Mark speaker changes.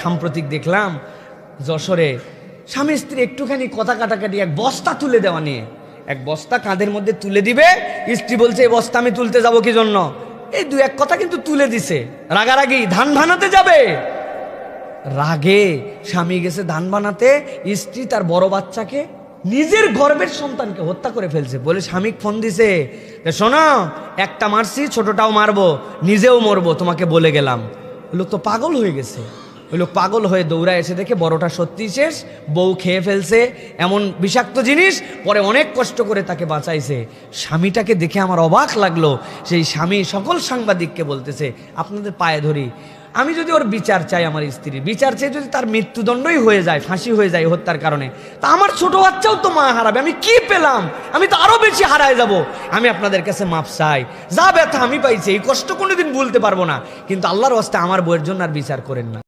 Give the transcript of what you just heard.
Speaker 1: সাম্প্রতিক দেখলাম, যশোরে স্বামী স্ত্রী একটুখানি কথা কাটাকাটি এক বস্তা তুলে দেওয়া নিয়ে। এক বস্তা কাঁধের মধ্যে তুলে দিবে, স্ত্রী বলছে এই বস্তা আমি তুলতে যাব কি জন্য? এই দু এক কথা কিন্তু তুলে দিছে। রাগারাগি, ধান ভানাতে যাবে। রাগে স্বামী গেছে ধান বানাতে, স্ত্রী তার বড় বাচ্চাকে নিজের গর্বের সন্তানকে হত্যা করে ফেলছে। বলে স্বামী ফোন দিছে শোনো, একটা মারছি, ছোটটাও মারবো, নিজেও মরবো, তোমাকে বলে গেলাম। লোক তো পাগল হয়ে গেছে। ওই লোক পাগল হয়ে দৌড়ায় এসে দেখে বড়টা সত্যি শেষ, বউ খেয়ে ফেলছে। এমন বিষাক্ত জিনিস, পরে অনেক কষ্ট করে তাকে বাঁচাইছে। স্বামীটাকে দেখে আমার অবাক লাগল, সেই স্বামী সকল সাংবাদিককে বলতেছে, আপনাদের পায়ে ধরি। আমি যদি ওর বিচার চাই আমার স্ত্রীর, বিচার চাই যদি তার মৃত্যুদণ্ডই হয়ে যায়, ফাঁসি হয়ে যায় হত্যার কারণে, তা আমার ছোট বাচ্চাও তো মা হারাবে, আমি কি পেলাম? আমি তো আরও বেশি হারায় যাব। আমি আপনাদের কাছে মাপ চাই। যা ব্যথা আমি পাইছি, এই কষ্ট কোনোদিন ভুলতে পারব না। কিন্তু আল্লাহর হস্তে আমার বইয়ের জন্য আর বিচার করেন না।